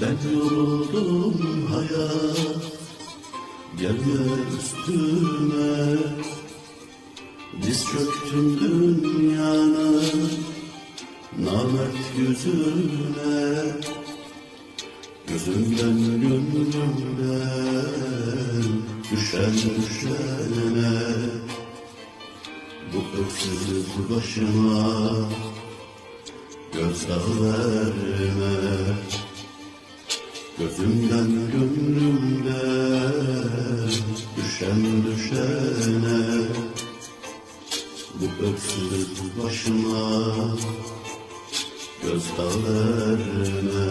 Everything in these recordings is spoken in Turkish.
Ben yoruldum hayat Gelme üstüme. Diz çöktüm dünyana Namert yüzüne Gözümden gönlümden Düşen düşene Bu öksüz başıma Gözdağı verme Gözümden gönlümden Düşen düşene. Bu öksüz başıma Gözdağı verme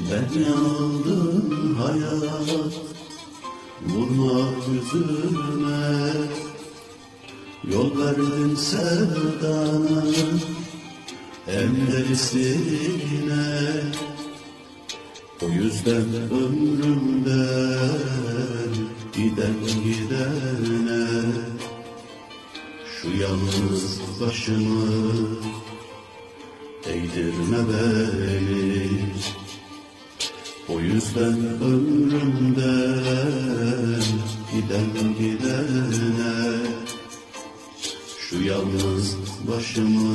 Ben yanıldım hayat Vurma yüzüme Yol verdin sevdana Hem derisine O yüzden ömrümden Giden gidene Şu yalnız başımı Eğdirme beni o yüzden ömrümden giden gidene Şu yalnız başımı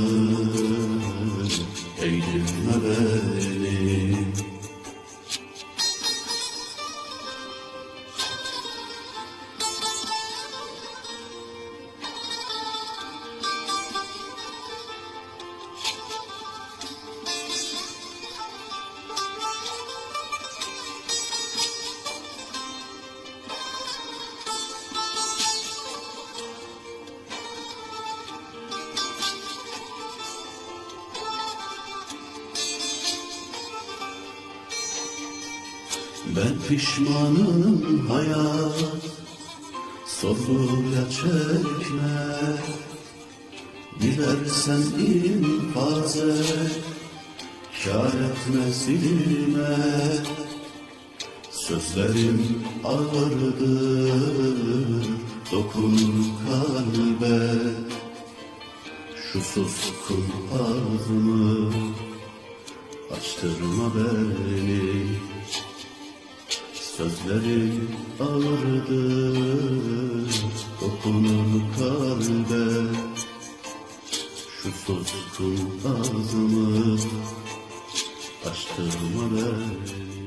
eğdirme beni Ben pişmanım hayat Sorguya çekme Dilersen infaz et Kâr etmez dilime Sözlerim ağırdır Dokunur kalbe. Şu suskun ağzımı Açtırma beni Sözlerim ağırdır Dokunur kalbe. Şu suskun ağzımı Açtırma beni